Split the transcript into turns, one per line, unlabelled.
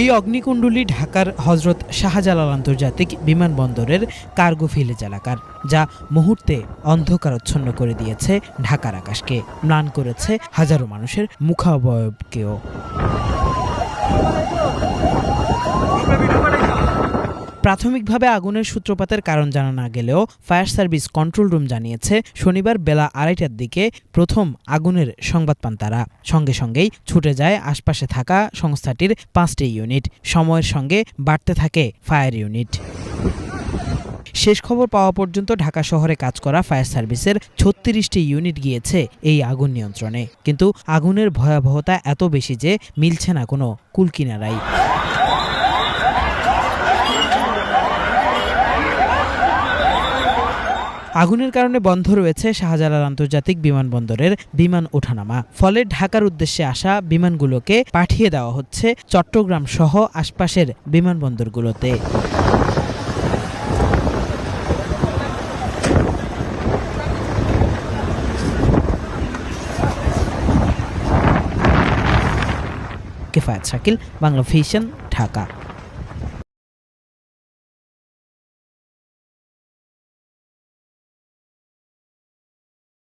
এই অগ্নিকুণ্ডলী ঢাকার হজরত শাহজালাল আন্তর্জাতিক বিমানবন্দরের কার্গো ভিলেজ এলাকার, যা মুহূর্তে অন্ধকারচ্ছন্ন করে দিয়েছে ঢাকার আকাশকে। ম্লান করেছে হাজারো মানুষের মুখাবয়বকেও। প্রাথমিকভাবে আগুনের সূত্রপাতের কারণ জানা না গেলেও ফায়ার সার্ভিস কন্ট্রোল রুম জানিয়েছে, শনিবার বেলা আড়াইটার দিকে প্রথম আগুনের সংবাদ পান তারা। সঙ্গে সঙ্গেই ছুটে যায় আশপাশে থাকা সংস্থাটির পাঁচটি ইউনিট। সময়ের সঙ্গে বাড়তে থাকে ফায়ার ইউনিট। শেষ খবর পাওয়া পর্যন্ত ঢাকা শহরে কাজ করা ফায়ার সার্ভিসের ছত্রিশটি ইউনিট গিয়েছে এই আগুন নিয়ন্ত্রণে। কিন্তু আগুনের ভয়াবহতা এত বেশি যে মিলছে না কোনো কুলকিনারাই। আগুনের কারণে বন্ধ রয়েছে শাহজালাল আন্তর্জাতিক বিমানবন্দরের বিমান ওঠানামা। ফলে ঢাকার উদ্দেশ্যে আসা বিমানগুলোকে পাঠিয়ে দেওয়া হচ্ছে চট্টগ্রাম সহ আশপাশের বিমানবন্দরগুলোতে। কেফায়াত শাকিল, বাংলা ভিশন, ঢাকা।